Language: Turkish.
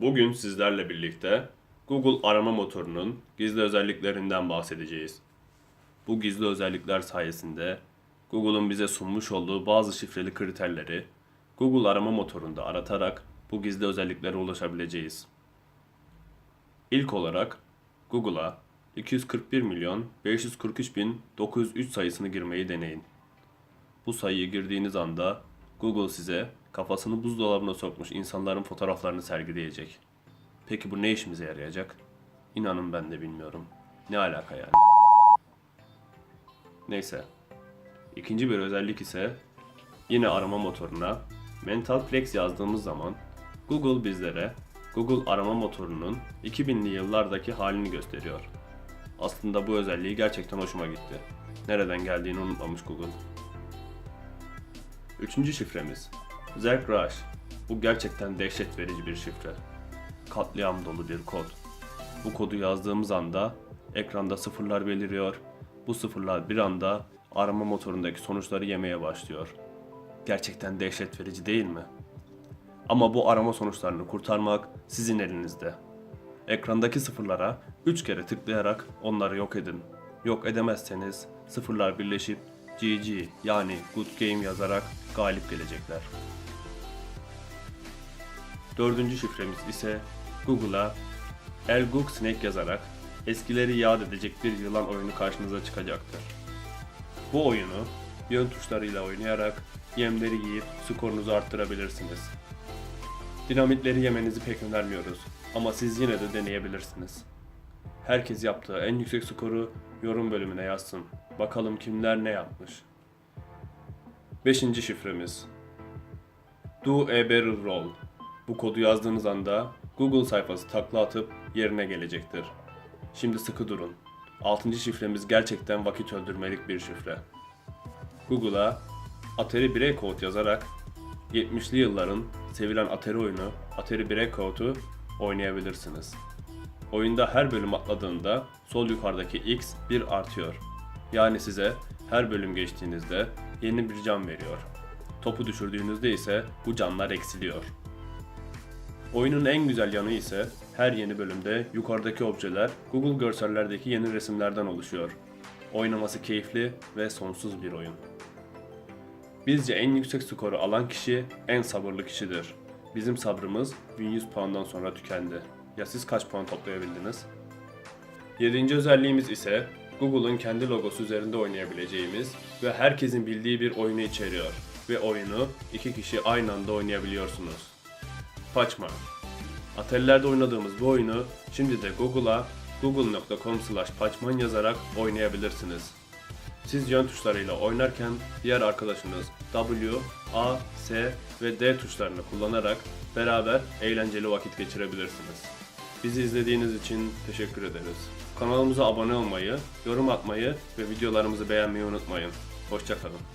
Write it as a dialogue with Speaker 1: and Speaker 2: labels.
Speaker 1: Bugün sizlerle birlikte Google arama motorunun gizli özelliklerinden bahsedeceğiz. Bu gizli özellikler sayesinde Google'un bize sunmuş olduğu bazı şifreli kriterleri Google arama motorunda aratarak bu gizli özelliklere ulaşabileceğiz. İlk olarak Google'a 241 milyon 543 bin 903 sayısını girmeyi deneyin. Bu sayıyı girdiğiniz anda Google size kafasını buzdolabına sokmuş insanların fotoğraflarını sergileyecek. Peki bu ne işimize yarayacak? İnanın ben de bilmiyorum. Ne alaka yani? Neyse. İkinci bir özellik ise yine arama motoruna Mental Plex yazdığımız zaman Google bizlere Google arama motorunun 2000'li yıllardaki halini gösteriyor. Aslında bu özelliği gerçekten hoşuma gitti. Nereden geldiğini unutmamış Google. Üçüncü şifremiz. Zerk Rush. Bu gerçekten dehşet verici bir şifre. Katliam dolu bir kod. Bu kodu yazdığımız anda ekranda sıfırlar beliriyor. Bu sıfırlar bir anda arama motorundaki sonuçları yemeye başlıyor. Gerçekten dehşet verici değil mi? Ama bu arama sonuçlarını kurtarmak sizin elinizde. Ekrandaki sıfırlara 3 kere tıklayarak onları yok edin. Yok edemezseniz sıfırlar birleşip GG yani Good Game yazarak galip gelecekler. Dördüncü şifremiz ise Google'a Elguk Snake yazarak eskileri yad edecek bir yılan oyunu karşınıza çıkacaktır. Bu oyunu yön tuşlarıyla oynayarak yemleri yiyip skorunuzu arttırabilirsiniz. Dinamitleri yemenizi pek önermiyoruz ama siz yine de deneyebilirsiniz. Herkes yaptığı en yüksek skoru yorum bölümüne yazsın. Bakalım kimler ne yapmış. Beşinci şifremiz. Do a barrel roll. Bu kodu yazdığınız anda Google sayfası takla atıp yerine gelecektir. Şimdi sıkı durun. Altıncı şifremiz gerçekten vakit öldürmelik bir şifre. Google'a Atari Breakout yazarak 70'li yılların sevilen Atari oyunu Atari Breakout'u oynayabilirsiniz. Oyunda her bölüm atladığında sol yukarıdaki X bir artıyor. Yani size her bölüm geçtiğinizde yeni bir can veriyor. Topu düşürdüğünüzde ise bu canlar eksiliyor. Oyunun en güzel yanı ise her yeni bölümde yukarıdaki objeler Google görsellerdeki yeni resimlerden oluşuyor. Oynaması keyifli ve sonsuz bir oyun. Bizce en yüksek skoru alan kişi en sabırlı kişidir. Bizim sabrımız 1100 puandan sonra tükendi. Ya siz kaç puan toplayabildiniz? Yedinci özelliğimiz ise Google'un kendi logosu üzerinde oynayabileceğimiz ve herkesin bildiği bir oyunu içeriyor. Ve oyunu iki kişi aynı anda oynayabiliyorsunuz. Paçma. Atellerde oynadığımız bu oyunu şimdi de Google'a google.com slash paçman yazarak oynayabilirsiniz. Siz yön tuşlarıyla oynarken diğer arkadaşınız W, A, S ve D tuşlarını kullanarak beraber eğlenceli vakit geçirebilirsiniz. Bizi izlediğiniz için teşekkür ederiz. Kanalımıza abone olmayı, yorum atmayı ve videolarımızı beğenmeyi unutmayın. Hoşçakalın.